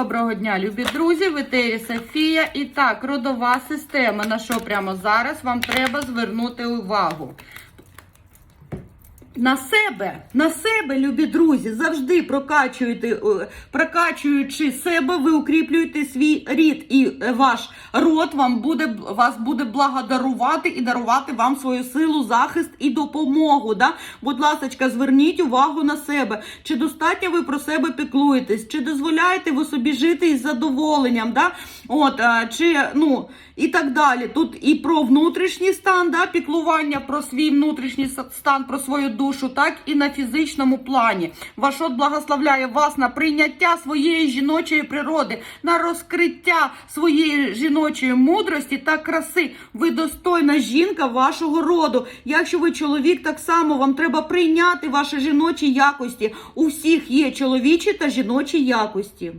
Доброго дня, любі друзі, в Софія. І так, родова система, на що прямо зараз вам треба звернути увагу. На себе, на себе, любі друзі, завжди прокачуєте, е, прокачуючи себе, ви укріплюєте свій рід, і е, ваш род вам буде вас буде благодарувати і дарувати вам свою силу, захист і допомогу. Да? Будь ласка, зверніть увагу на себе. Чи достатньо ви про себе піклуєтесь, чи дозволяєте ви собі жити із задоволенням? Да? От, чи, ну, і так далі. Тут і про внутрішній стан, да, піклування про свій внутрішній стан, про свою душу, так і на фізичному плані. Ваш от благословляє вас на прийняття своєї жіночої природи, на розкриття своєї жіночої мудрості та краси. Ви достойна жінка вашого роду. Якщо ви чоловік, так само вам треба прийняти ваші жіночі якості. У всіх є чоловічі та жіночі якості.